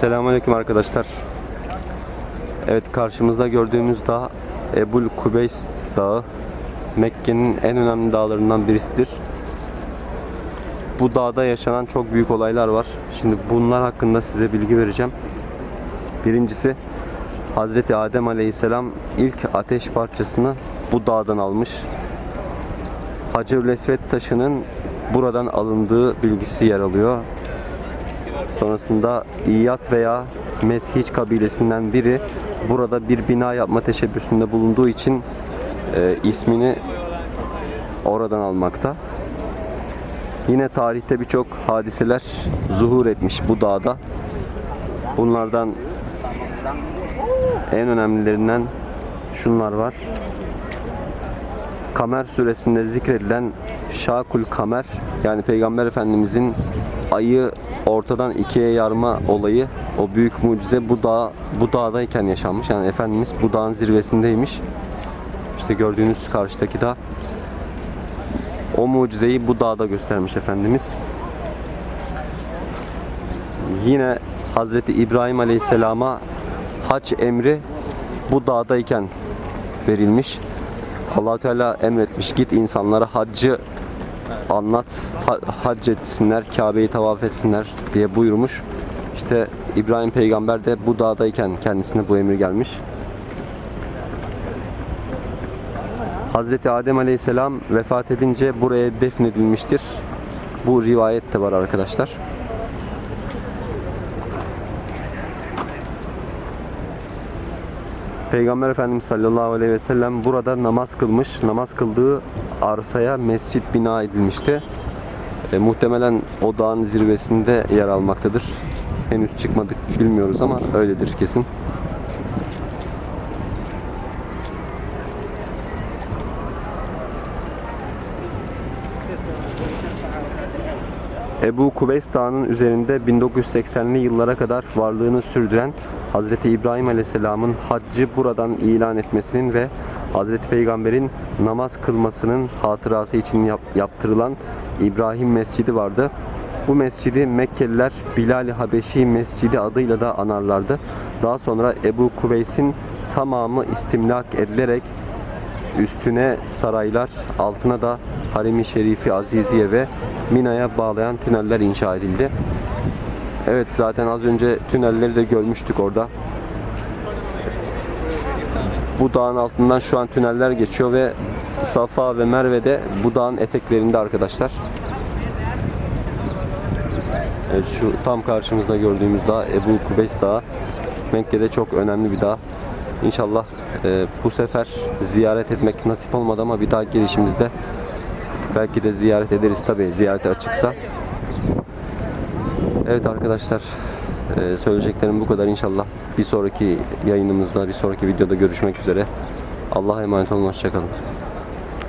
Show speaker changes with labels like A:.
A: Selamünaleyküm arkadaşlar. Evet karşımızda gördüğümüz dağ Ebul Kubeys Dağı. Mekke'nin en önemli dağlarından birisidir. Bu dağda yaşanan çok büyük olaylar var. Şimdi bunlar hakkında size bilgi vereceğim. Birincisi Hazreti Adem Aleyhisselam ilk ateş parçasını bu dağdan almış. Hacer-ül Esved taşının buradan alındığı bilgisi yer alıyor. Sonrasında İyad veya Meshiç kabilesinden biri burada bir bina yapma teşebbüsünde bulunduğu için e, ismini oradan almakta. Yine tarihte birçok hadiseler zuhur etmiş bu dağda. Bunlardan en önemlilerinden şunlar var. Kamer suresinde zikredilen Şakul Kamer yani Peygamber Efendimizin ayı ortadan ikiye yarma olayı o büyük mucize bu dağ bu dağdayken yaşanmış. Yani Efendimiz bu dağın zirvesindeymiş. İşte gördüğünüz karşıdaki dağ. O mucizeyi bu dağda göstermiş Efendimiz. Yine Hazreti İbrahim Aleyhisselam'a hac emri bu dağdayken verilmiş. allah Teala emretmiş git insanlara haccı anlat, ha- hac etsinler, Kabe'yi tavaf etsinler diye buyurmuş. İşte İbrahim peygamber de bu dağdayken kendisine bu emir gelmiş. Hazreti Adem Aleyhisselam vefat edince buraya defnedilmiştir. Bu rivayet de var arkadaşlar. Peygamber Efendimiz sallallahu aleyhi ve sellem burada namaz kılmış. Namaz kıldığı arsaya mescit bina edilmişti. E, muhtemelen o dağın zirvesinde yer almaktadır. Henüz çıkmadık bilmiyoruz ama öyledir kesin. Ebu Kubeys Dağı'nın üzerinde 1980'li yıllara kadar varlığını sürdüren Hazreti İbrahim Aleyhisselam'ın haccı buradan ilan etmesinin ve Hazreti Peygamber'in namaz kılmasının hatırası için yap- yaptırılan İbrahim Mescidi vardı. Bu mescidi Mekkeliler Bilal-i Habeşi Mescidi adıyla da anarlardı. Daha sonra Ebu Kubeys'in tamamı istimlak edilerek Üstüne saraylar, altına da Harem-i Şerifi Aziziye ve Mina'ya bağlayan tüneller inşa edildi. Evet zaten az önce tünelleri de görmüştük orada. Bu dağın altından şu an tüneller geçiyor ve Safa ve Merve de bu dağın eteklerinde arkadaşlar. Evet şu tam karşımızda gördüğümüz dağ Ebu Kubeys Dağı. Mekke'de çok önemli bir dağ. İnşallah e, bu sefer ziyaret etmek nasip olmadı ama bir daha gelişimizde belki de ziyaret ederiz tabi ziyarete açıksa. Evet arkadaşlar e, söyleyeceklerim bu kadar inşallah. Bir sonraki yayınımızda, bir sonraki videoda görüşmek üzere. Allah'a emanet olun, hoşçakalın.